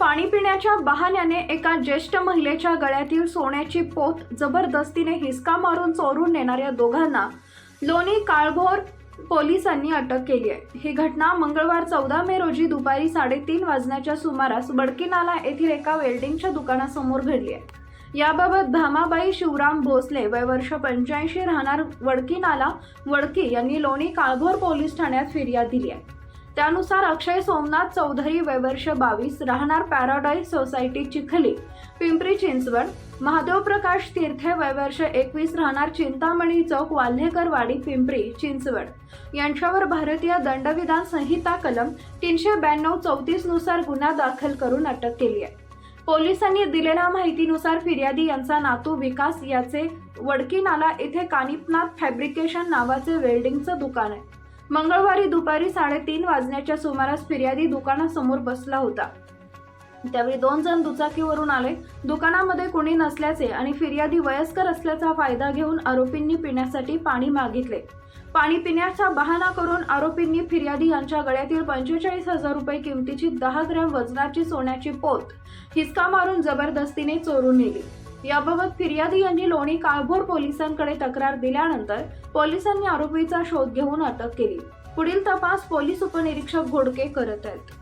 पाणी पिण्याच्या बहाण्याने एका ज्येष्ठ महिलेच्या गळ्यातील सोन्याची पोत जबरदस्तीने हिसका मारून चोरून नेणाऱ्या दोघांना लोणी काळभोर पोलिसांनी अटक केली आहे. ही घटना मंगळवार चौदा मे रोजी दुपारी साडेतीन वाजण्याच्या सुमारास बडकीनाला येथील एका वेल्डिंगच्या दुकानासमोर घडली आहे. याबाबत भामाबाई शिवराम भोसले वय वर्ष पंच्याऐंशी राहणार वडकीनाला वडकी यांनी लोणी काळभोर पोलीस ठाण्यात फिर्याद दिली आहे. त्यानुसार अक्षय सोमनाथ चौधरी वैवर्ष बावीस राहणार पॅराडाईज सोसायटी चिखली पिंपरी चिंचवड. महादेव प्रकाश तीर्थे वयवर्ष एकवीस राहणार चिंतामणी चौक वाल्हेकरवाडी पिंपरी चिंचवड. यांच्यावर भारतीय दंडविधान संहिता कलम तीनशे ब्याण्णव चौतीसनुसार गुन्हा दाखल करून अटक केली आहे. पोलिसांनी दिलेल्या माहितीनुसार फिर्यादी यांचा नातू विकास याचे वडकी नाला येथे कानिपनाथ फॅब्रिकेशन नावाचे वेल्डिंगचं दुकान आहे. मंगळवारी दुपारी साडेतीन वाजण्याच्या सुमारास फिर्यादी दुकानासमोर बसला होता. त्यावेळी दोन जण दुचाकीवरून आले. दुकानामध्ये कुणी नसल्याचे आणि फिर्यादी वयस्कर असल्याचा फायदा घेऊन आरोपींनी पिण्यासाठी पाणी मागितले. पाणी पिण्याचा बहाणा करून आरोपींनी फिर्यादी यांच्या गळ्यातील पंचेचाळीस हजार रुपये किमतीची दहा ग्रॅम वजनाची सोन्याची पोत हिसका मारून जबरदस्तीने चोरून नेली. याबाबत फिर्यादी यांनी लोणी काळभोर पोलिसांकडे तक्रार दिल्यानंतर पोलिसांनी आरोपीचा शोध घेऊन अटक केली. पुढील तपास पोलीस उपनिरीक्षक घोडके करत आहेत.